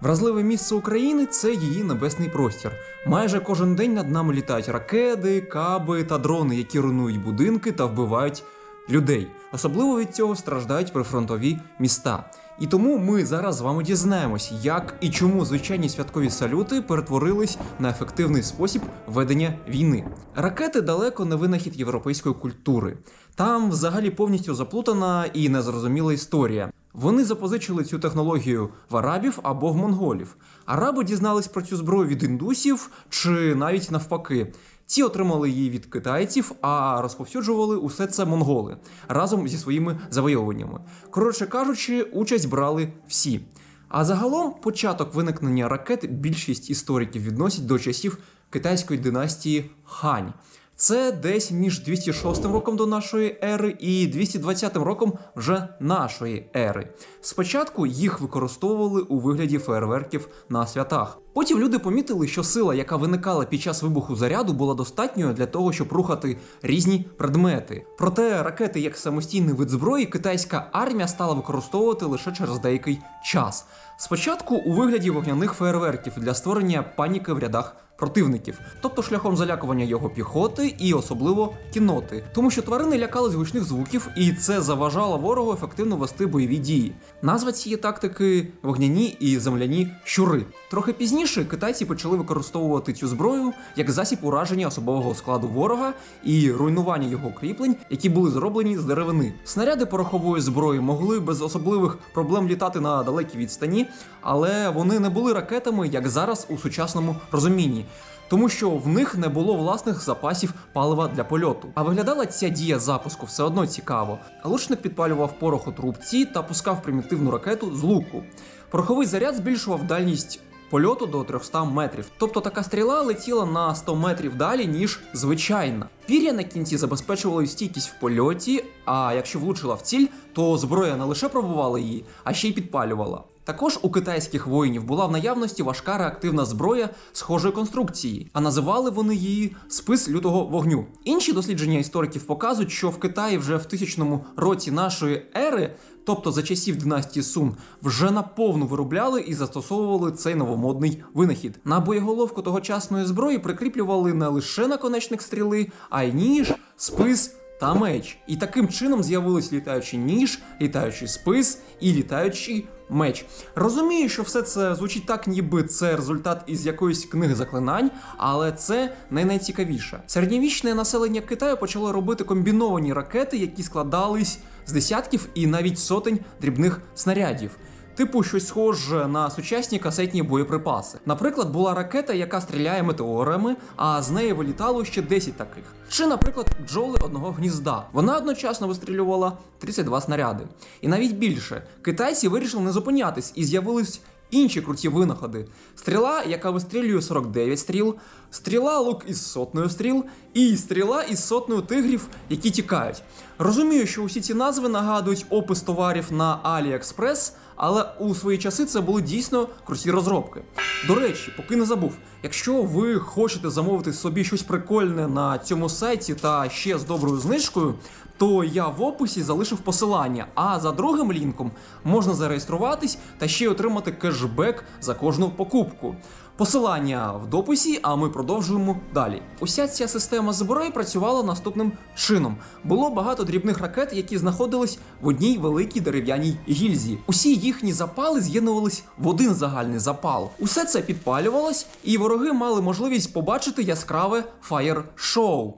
Вразливе місце України це її небесний простір. Майже кожен день над нами літають ракети, каби та дрони, які руйнують будинки та вбивають людей. Особливо від цього страждають прифронтові міста. І тому ми зараз з вами дізнаємось, як і чому звичайні святкові салюти перетворились на ефективний спосіб ведення війни. Ракети далеко не винахід європейської культури. Там взагалі повністю заплутана і незрозуміла історія. Вони запозичили цю технологію в арабів або в монголів. Араби дізнались про цю зброю від індусів чи навіть навпаки. Ці отримали її від китайців, а розповсюджували усе це монголи разом зі своїми завойовуваннями. Коротше кажучи, участь брали всі. А загалом початок виникнення ракет більшість істориків відносять до часів китайської династії Хань. Це десь між 206 роком до нашої ери і 220 роком вже нашої ери. Спочатку їх використовували у вигляді фейерверків на святах. Потім люди помітили, що сила, яка виникала під час вибуху заряду, була достатньою для того, щоб рухати різні предмети. Проте ракети як самостійний вид зброї китайська армія стала використовувати лише через деякий час. Спочатку у вигляді вогняних фейерверків для створення паніки в рядах противників, тобто шляхом залякування його піхоти і особливо кінноти, тому що тварини лякались гучних звуків, і це заважало ворогу ефективно вести бойові дії. Назва цієї тактики вогняні і земляні щури. Трохи пізніше китайці почали використовувати цю зброю як засіб ураження особового складу ворога і руйнування його кріплень, які були зроблені з деревини. Снаряди порохової зброї могли без особливих проблем літати на далекій відстані, але вони не були ракетами, як зараз у сучасному розумінні. Тому що в них не було власних запасів палива для польоту. А виглядала ця дія запуску все одно цікаво. Лучник підпалював порох у трубці та пускав примітивну ракету з луку. Пороховий заряд збільшував дальність польоту до 300 метрів. Тобто така стріла летіла на 100 метрів далі, ніж звичайна. Пір'я на кінці забезпечували стійкість в польоті, а якщо влучила в ціль, то зброя не лише пробувала її, а ще й підпалювала. Також у китайських воїнів була в наявності важка реактивна зброя схожої конструкції, а називали вони її спис лютого вогню. Інші дослідження істориків показують, що в Китаї вже в тисячному році нашої ери, тобто за часів династії Сун, вже наповну виробляли і застосовували цей новомодний винахід. На боєголовку тогочасної зброї прикріплювали не лише наконечник стріли, а й ніж, спис та меч. І таким чином з'явились літаючий ніж, літаючий спис і літаючий меч. Розумію, що все це звучить так, ніби це результат із якоїсь книги заклинань, але це не найцікавіше. Середньовічне населення Китаю почало робити комбіновані ракети, які складались з десятків і навіть сотень дрібних снарядів. Типу щось схоже на сучасні касетні боєприпаси. Наприклад, була ракета, яка стріляє метеорами, а з неї вилітало ще 10 таких. Чи, наприклад, бджоли одного гнізда. Вона одночасно вистрілювала 32 снаряди. І навіть більше. Китайці вирішили не зупинятись і з'явились інші круті винаходи. Стріла, яка вистрілює 49 стріл, стріла лук із сотнею стріл, і стріла із сотнею тигрів, які тікають. Розумію, що усі ці назви нагадують опис товарів на AliExpress, але у свої часи це були дійсно круті розробки. До речі, поки не забув, якщо ви хочете замовити собі щось прикольне на цьому сайті та ще з доброю знижкою, то я в описі залишив посилання. А за другим лінком можна зареєструватись та ще й отримати кешбек за кожну покупку. Посилання в дописі, а ми продовжуємо далі. Уся ця система зброї працювала наступним чином. Було багато дрібних ракет, які знаходились в одній великій дерев'яній гільзі. Усі їхні запали з'єднувались в один загальний запал. Усе це підпалювалось, і вороги мали можливість побачити яскраве фаєр-шоу.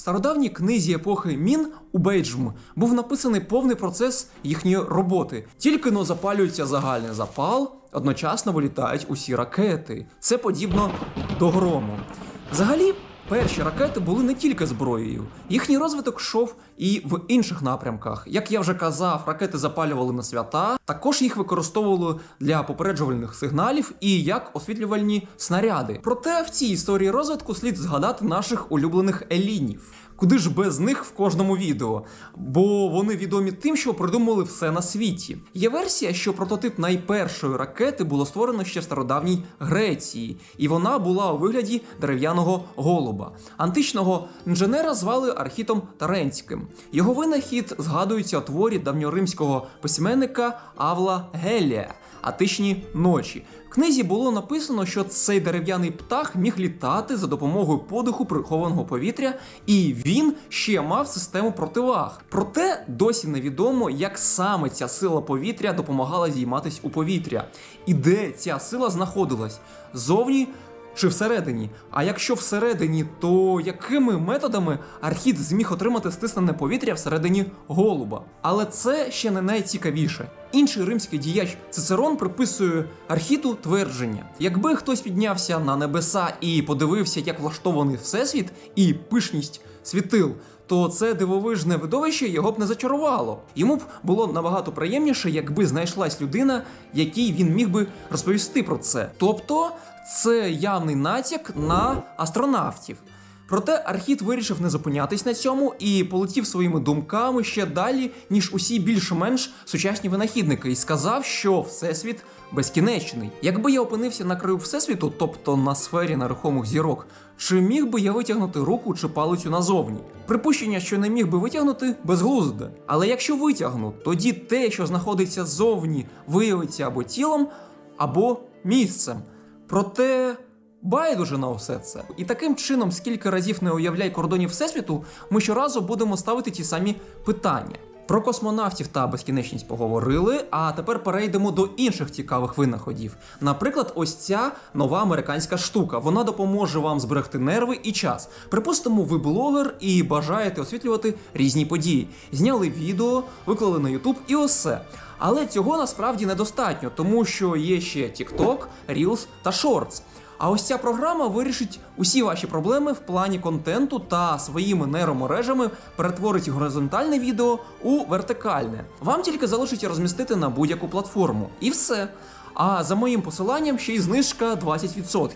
Стародавній книзі епохи Мін у Бейджм був написаний повний процес їхньої роботи. Тільки но запалюється загальний запал, одночасно вилітають усі ракети. Це подібно до грому. Взагалі, перші ракети були не тільки зброєю. Їхній розвиток йшов і в інших напрямках. Як я вже казав, ракети запалювали на свята, також їх використовували для попереджувальних сигналів і як освітлювальні снаряди. Проте в цій історії розвитку слід згадати наших улюблених елінів. Куди ж без них в кожному відео? Бо вони відомі тим, що придумали все на світі. Є версія, що прототип найпершої ракети було створено ще в стародавній Греції, і вона була у вигляді дерев'яного голуба. Античного інженера звали Архітом Таренським. Його винахід згадується у творі давньоримського письменника Авла Гелія. Атичні ночі. Книзі було написано, що цей дерев'яний птах міг літати за допомогою подиху прихованого повітря, і він ще мав систему противаг. Проте досі невідомо, як саме ця сила повітря допомагала зійматись у повітря, і де ця сила знаходилась зовні чи всередині. А якщо всередині, то якими методами архід зміг отримати стиснене повітря всередині голуба? Але це ще не найцікавіше. Інший римський діяч Цицерон приписує архіту твердження: якби хтось піднявся на небеса і подивився, як влаштований всесвіт і пишність світил. То це дивовижне видовище його б не зачарувало. Йому б було набагато приємніше, якби знайшлась людина, якій він міг би розповісти про це. Тобто, це явний натяк на астронавтів. Проте Архіт вирішив не зупинятись на цьому і полетів своїми думками ще далі, ніж усі більш-менш сучасні винахідники, і сказав, що всесвіт безкінечний. Якби я опинився на краю всесвіту, тобто на сфері нерухомих зірок, чи міг би я витягнути руку чи палицю назовні? Припущення, що не міг би витягнути, безглузде. Але якщо витягну, тоді те, що знаходиться ззовні, виявиться або тілом, або місцем. Проте байдуже на все це. І таким чином, скільки разів не уявляй кордонів Всесвіту, ми щоразу будемо ставити ті самі питання. Про космонавтів та безкінечність поговорили, а тепер перейдемо до інших цікавих винаходів. Наприклад, ось ця нова американська штука. Вона допоможе вам зберегти нерви і час. Припустимо, ви блогер і бажаєте освітлювати різні події. Зняли відео, виклали на YouTube і усе. Але цього насправді недостатньо, тому що є ще TikTok, Reels та Shorts. А ось ця програма вирішить усі ваші проблеми в плані контенту та своїми нейромережами перетворить горизонтальне відео у вертикальне. Вам тільки залишить розмістити на будь-яку платформу. І все. А за моїм посиланням ще й знижка 20%.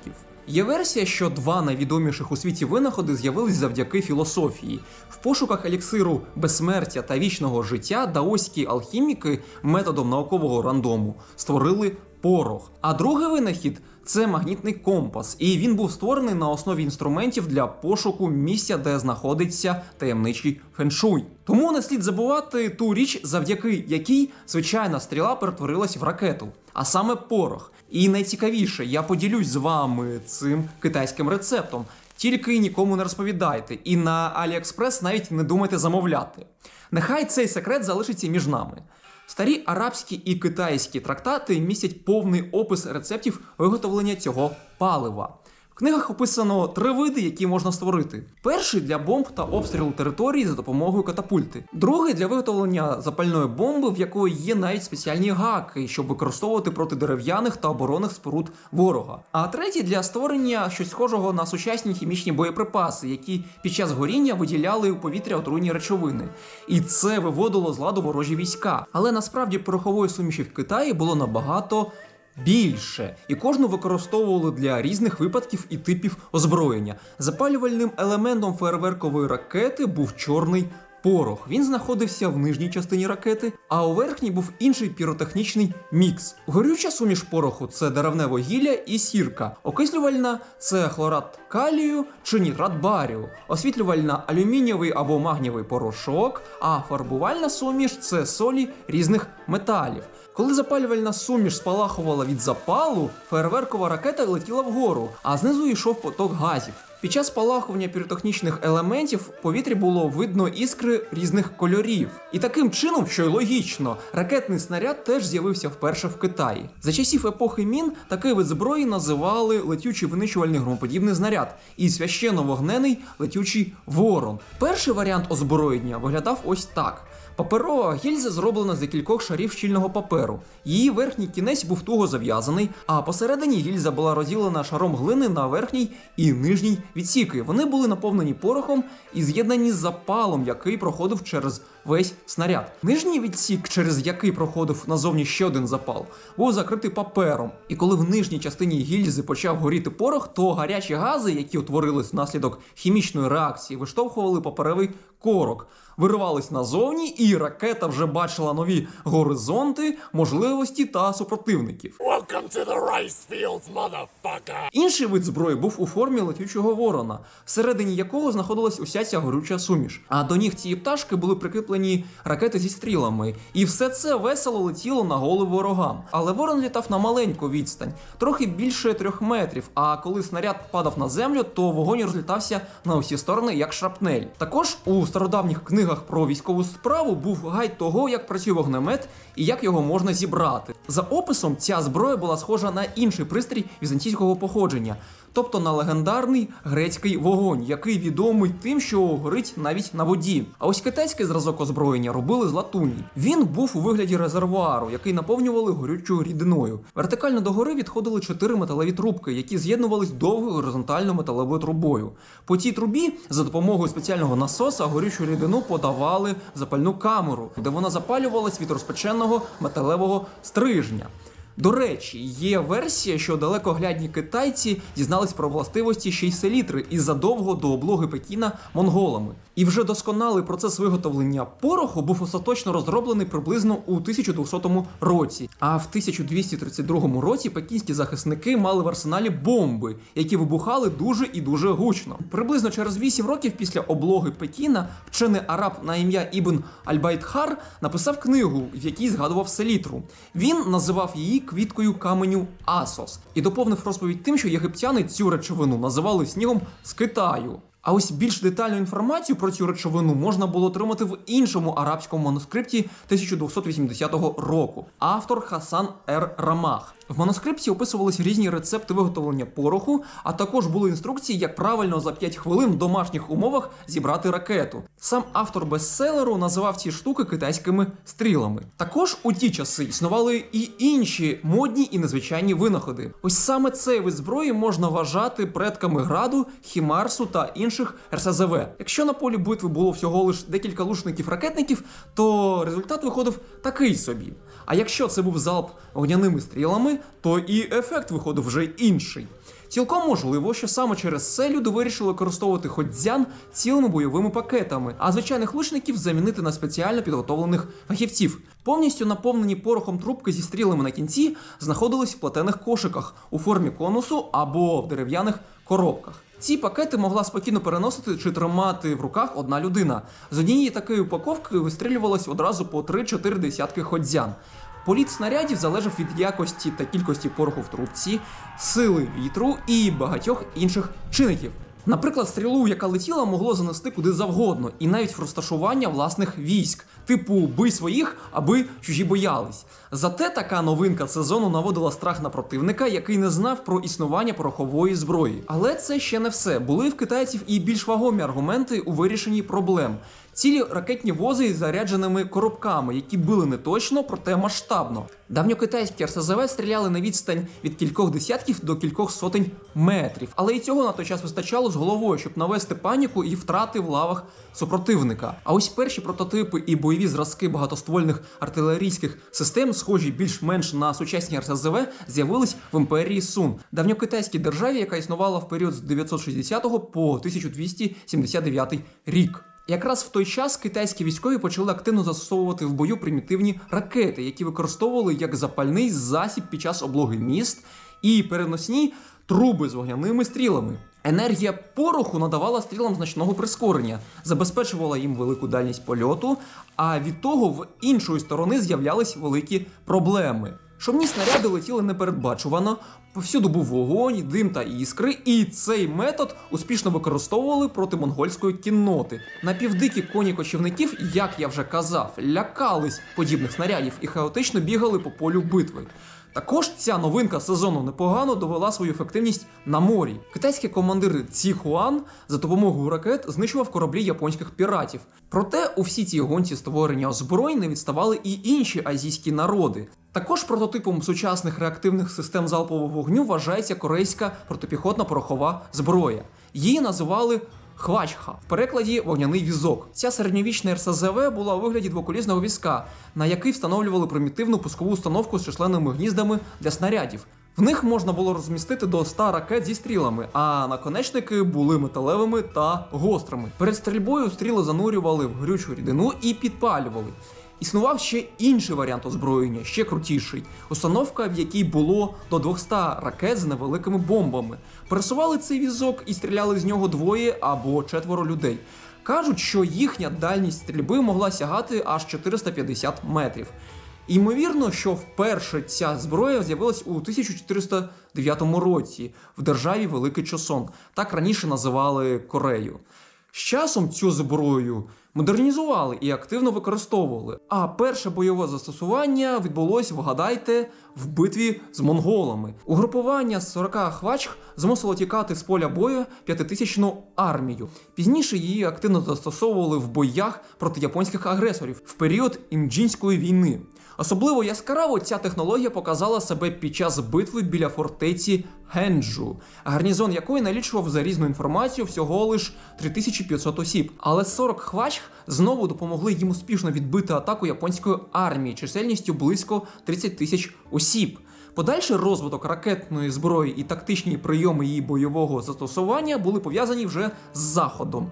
Є версія, що два найвідоміших у світі винаходи з'явились завдяки філософії. В пошуках еліксиру безсмертя та вічного життя даоські алхіміки методом наукового рандому створили порох. А другий винахід це магнітний компас, і він був створений на основі інструментів для пошуку місця, де знаходиться таємничий феншуй. Тому не слід забувати ту річ, завдяки якій звичайна стріла перетворилась в ракету, а саме порох. І найцікавіше, я поділюсь з вами цим китайським рецептом. Тільки нікому не розповідайте, і на AliExpress навіть не думайте замовляти. Нехай цей секрет залишиться між нами. Старі арабські і китайські трактати містять повний опис рецептів виготовлення цього палива. В книгах описано три види, які можна створити: перший для бомб та обстрілу території за допомогою катапульти, другий для виготовлення запальної бомби, в якої є навіть спеціальні гаки, щоб використовувати проти дерев'яних та оборонних споруд ворога. А третій для створення щось схожого на сучасні хімічні боєприпаси, які під час горіння виділяли у повітря отруйні речовини. І це виводило з ладу ворожі війська. Але насправді порохової суміші в Китаї було набагато більше, і кожну використовували для різних випадків і типів озброєння. Запалювальним елементом фейерверкової ракети був чорний порох. Він знаходився в нижній частині ракети, а у верхній був інший піротехнічний мікс. Горюча суміш пороху це деревне вугілля і сірка. Окислювальна це хлорат калію чи нітрат барію. Освітлювальна алюмінієвий або магнієвий порошок, а фарбувальна суміш це солі різних металів. Коли запалювальна суміш спалахувала від запалу, фейерверкова ракета летіла вгору, а знизу йшов поток газів. Під час спалахування піротехнічних елементів в повітрі було видно іскри різних кольорів. І таким чином, що й логічно, ракетний снаряд теж з'явився вперше в Китаї. За часів епохи мін такий вид зброї називали летючий винищувальний громоподібний знаряд і священно вогнений летючий ворон. Перший варіант озброєння виглядав ось так. Паперова гільза зроблена з декількох шарів щільного паперу. Її верхній кінець був туго зав'язаний, а посередині гільза була розділена шаром глини на верхній і нижній відсіки. Вони були наповнені порохом і з'єднані з запалом, який проходив через весь снаряд. Нижній відсік, через який проходив назовні ще один запал, був закритий папером. І коли в нижній частині гільзи почав горіти порох, то гарячі гази, які утворились внаслідок хімічної реакції, виштовхували паперовий корок. Виривались назовні, і ракета вже бачила нові горизонти, можливості та супротивників. Welcome to the rice fields, motherfucker! Інший вид зброї був у формі летючого ворона, всередині якого знаходилась уся ця горюча суміш. А до ніг цієї пташки були прикріплені ракети зі стрілами, і все це весело летіло на голову ворогам. Але ворон літав на маленьку відстань, трохи більше трьох метрів. А коли снаряд падав на землю, то вогонь розлітався на усі сторони, як шрапнель. Також у стародавніх книгах про військову справу був гайд того, як працює вогнемет і як його можна зібрати. За описом, ця зброя була схожа на інший пристрій візантійського походження, тобто на легендарний грецький вогонь, який відомий тим, що горить навіть на воді. А ось китайський зразок озброєння робили з латуні. Він був у вигляді резервуару, який наповнювали горючою рідиною. Вертикально до гори відходили чотири металеві трубки, які з'єднувались довгою горизонтально металевою трубою. По цій трубі за допомогою спеціального насоса горючу рідину подавали запальну камеру, де вона запалювалась від розпеченого металевого стрижня. До речі, є версія, що далекоглядні китайці дізнались про властивості ще й селітри із задовго до облоги Пекіна монголами. І вже досконалий процес виготовлення пороху був остаточно розроблений приблизно у 1200 році. А в 1232 році пекінські захисники мали в арсеналі бомби, які вибухали дуже і дуже гучно. Приблизно через 8 років після облоги Пекіна вчений араб на ім'я Ібн Альбайтхар написав книгу, в якій згадував селітру. Він називав її квіткою каменю Асос і доповнив розповідь тим, що єгиптяни цю речовину називали снігом з Китаю. А ось більш детальну інформацію про цю речовину можна було отримати в іншому арабському манускрипті 1280 року. Автор Хасан Ер Рамах. В манускрипті описувалися різні рецепти виготовлення пороху, а також були інструкції, як правильно за 5 хвилин в домашніх умовах зібрати ракету. Сам автор бестселеру називав ці штуки китайськими стрілами. Також у ті часи існували і інші модні і незвичайні винаходи. Ось саме цей вид зброї можна вважати предками граду, хімарсу та інших РСЗВ. Якщо на полі битви було всього лиш декілька лучників-ракетників, то результат виходив такий собі. А якщо це був залп вогняними стрілами, то і ефект виходив вже інший. Цілком можливо, що саме через це люди вирішили використовувати ходзян цілими бойовими пакетами, а звичайних лучників замінити на спеціально підготовлених фахівців. Повністю наповнені порохом трубки зі стрілами на кінці знаходились в платених кошиках у формі конусу або в дерев'яних коробках. Ці пакети могла спокійно переносити чи тримати в руках одна людина. З однієї такої упаковки вистрілювалось одразу по 3-4 десятки ходзян. Політ снарядів залежав від якості та кількості пороху в трубці, сили вітру і багатьох інших чинників. Наприклад, стрілу, яка летіла, могло занести куди завгодно, і навіть в розташування власних військ, типу бий своїх, аби чужі боялись. Зате така новинка сезону наводила страх на противника, який не знав про існування порохової зброї. Але це ще не все. Були в китайців і більш вагомі аргументи у вирішенні проблем. Цілі ракетні вози із зарядженими коробками, які били не точно, проте масштабно. Давньокитайські РСЗВ стріляли на відстань від кількох десятків до кількох сотень метрів. Але і цього на той час вистачало з головою, щоб навести паніку і втрати в лавах супротивника. А ось перші прототипи і бойові зразки багатоствольних артилерійських систем, схожі більш-менш на сучасні РСЗВ, з'явились в імперії Сун, давньокитайській державі, яка існувала в період з 960 по 1279 рік. Якраз в той час китайські військові почали активно застосовувати в бою примітивні ракети, які використовували як запальний засіб під час облоги міст і переносні труби з вогняними стрілами. Енергія пороху надавала стрілам значного прискорення, забезпечувала їм велику дальність польоту, а від того в іншої сторони з'являлись великі проблеми. Шумні снаряди летіли непередбачувано, повсюду був вогонь, дим та іскри, і цей метод успішно використовували проти монгольської кінноти. Напівдикі коні кочівників, як я вже казав, лякались подібних снарядів і хаотично бігали по полю битви. Також ця новинка сезону непогано довела свою ефективність на морі. Китайський командир Ці Хуан за допомогою ракет знищував кораблі японських піратів. Проте у всій цій гонці створення озброєнь не відставали і інші азійські народи. Також прототипом сучасних реактивних систем залпового вогню вважається корейська протипіхотна порохова зброя. Її називали Хвачха в перекладі вогняний візок. Ця середньовічна РСЗВ була у вигляді двоколісного візка, на який встановлювали примітивну пускову установку з численними гніздами для снарядів. В них можна було розмістити до 100 ракет зі стрілами, а наконечники були металевими та гострими. Перед стрільбою стріли занурювали в горючу рідину і підпалювали. Існував ще інший варіант озброєння, ще крутіший. Установка, в якій було до 200 ракет з невеликими бомбами. Пересували цей візок і стріляли з нього двоє або четверо людей. Кажуть, що їхня дальність стрільби могла сягати аж 450 метрів. Ймовірно, що вперше ця зброя з'явилась у 1409 році в державі Великий Чосон. Так раніше називали Корею. З часом цю зброю модернізували і активно використовували. А перше бойове застосування відбулось, вгадайте, в битві з монголами. Угрупування з 40 хвачх змусило тікати з поля бою п'ятитисячну армію. Пізніше її активно застосовували в боях проти японських агресорів в період імджінської війни. Особливо яскраво ця технологія показала себе під час битви біля фортеці Генджу, гарнізон якої налічував за різну інформацію всього лиш 3500 осіб. Але 40 хвачх знову допомогли їм успішно відбити атаку японської армії чисельністю близько 30 тисяч осіб. Подальший розвиток ракетної зброї і тактичні прийоми її бойового застосування були пов'язані вже з заходом.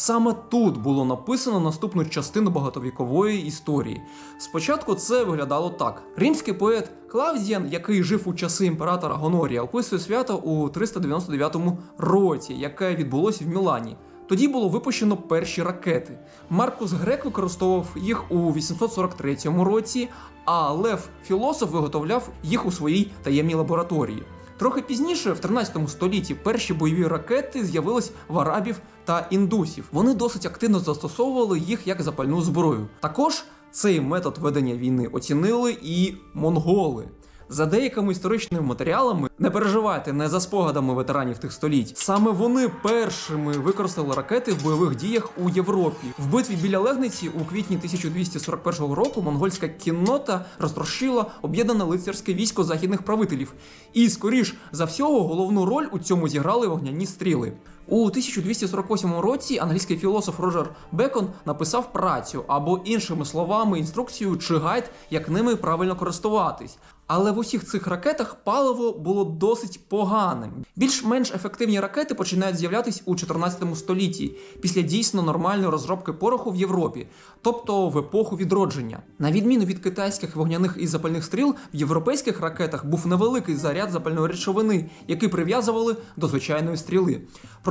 Саме тут було написано наступну частину багатовікової історії. Спочатку це виглядало так: римський поет Клавдіан, який жив у часи імператора Гонорія, описує свято у 399 році, яке відбулося в Мілані. Тоді було випущено перші ракети. Маркус Грек використовував їх у 843 році, а Лев Філософ виготовляв їх у своїй таємній лабораторії. Трохи пізніше, в 13 столітті, перші бойові ракети з'явились в арабів та індусів. Вони досить активно застосовували їх як запальну зброю. Також цей метод ведення війни оцінили і монголи. За деякими історичними матеріалами, не переживайте, не за спогадами ветеранів тих століть. Саме вони першими використали ракети в бойових діях у Європі. В битві біля Легниці у квітні 1241 року монгольська кіннота розтрощила об'єднане лицарське військо західних правителів. І, скоріш за всього, головну роль у цьому зіграли вогняні стріли. У 1248 році англійський філософ Роджер Бекон написав працю або іншими словами інструкцію чи гайд, як ними правильно користуватись. Але в усіх цих ракетах паливо було досить поганим. Більш-менш ефективні ракети починають з'являтись у 14 столітті після дійсно нормальної розробки пороху в Європі, тобто в епоху відродження. На відміну від китайських вогняних і запальних стріл, в європейських ракетах був невеликий заряд запальної речовини, який прив'язували до звичайної стріли.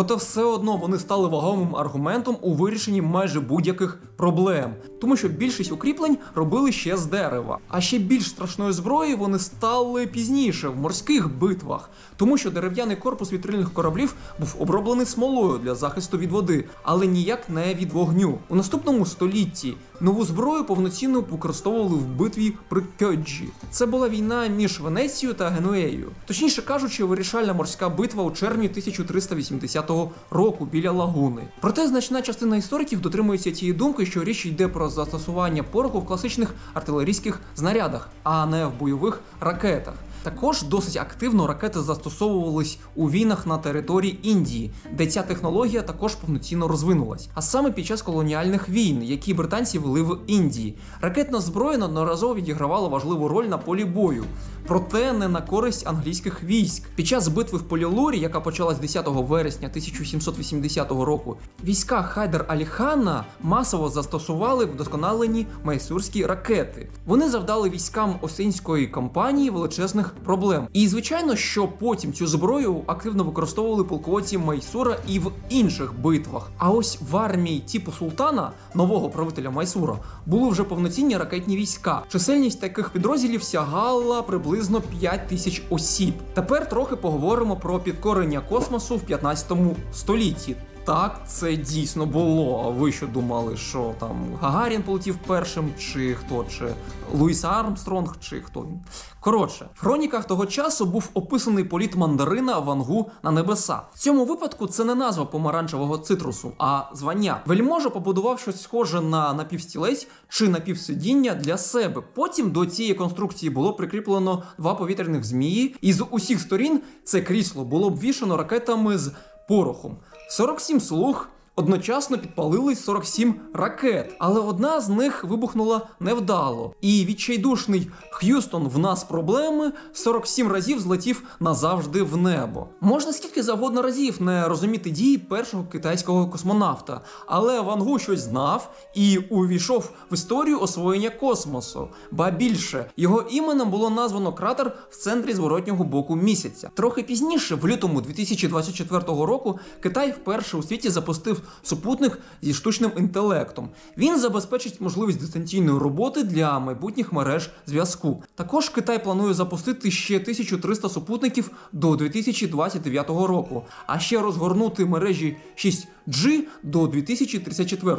Проте все одно вони стали вагомим аргументом у вирішенні майже будь-яких проблем, тому що більшість укріплень робили ще з дерева. А ще більш страшною зброєю вони стали пізніше в морських битвах, тому що дерев'яний корпус вітрильних кораблів був оброблений смолою для захисту від води, але ніяк не від вогню. У наступному столітті нову зброю повноцінно використовували в битві при Кьоджі. Це була війна між Венецією та Генуеєю. Точніше кажучи, вирішальна морська битва у червні 1380 року біля лагуни. Проте значна частина істориків дотримується тієї думки, що річ йде про застосування пороху в класичних артилерійських знарядах, а не в бойових ракетах. Також досить активно ракети застосовувались у війнах на території Індії, де ця технологія також повноцінно розвинулась. А саме під час колоніальних війн, які британці вели в Індії, ракетна зброя неодноразово відігравала важливу роль на полі бою, проте не на користь англійських військ. Під час битви в Полілурі, яка почалась 10 вересня 1780 року, війська Хайдер Аліхана масово застосували вдосконалені майсурські ракети. Вони завдали військам Осинської кампанії величезних проблем. І звичайно, що потім цю зброю активно використовували полководці Майсура і в інших битвах. А ось в армії типу султана, нового правителя Майсура, були вже повноцінні ракетні війська. Чисельність таких підрозділів сягала приблизно 5 тисяч осіб. Тепер трохи поговоримо про підкорення космосу в 15 столітті. Так, це дійсно було. А ви що думали, що там Гагарін полетів першим, чи хто, чи Луїс Армстронг, чи хто він? Коротше, в хроніках того часу був описаний політ мандарина Вангу на небеса. В цьому випадку це не назва помаранчевого цитрусу, а звання. Вельможа побудував щось схоже на напівстілець чи напівсидіння для себе. Потім до цієї конструкції було прикріплено два повітряних змії, і з усіх сторін це крісло було обвішано ракетами з порохом. 47 слуг. Одночасно підпалили 47 ракет, але одна з них вибухнула невдало. І відчайдушний Х'юстон в нас проблеми 47 разів злетів назавжди в небо. Можна скільки завгодно разів не розуміти дії першого китайського космонавта, але Ван Гу щось знав і увійшов в історію освоєння космосу. Ба більше його іменем було названо кратер в центрі зворотнього боку місяця. Трохи пізніше, в лютому 2024 року, Китай вперше у світі запустив супутник зі штучним інтелектом. Він забезпечить можливість дистанційної роботи для майбутніх мереж зв'язку. Також Китай планує запустити ще 1300 супутників до 2029 року, а ще розгорнути мережі 6G до 2034.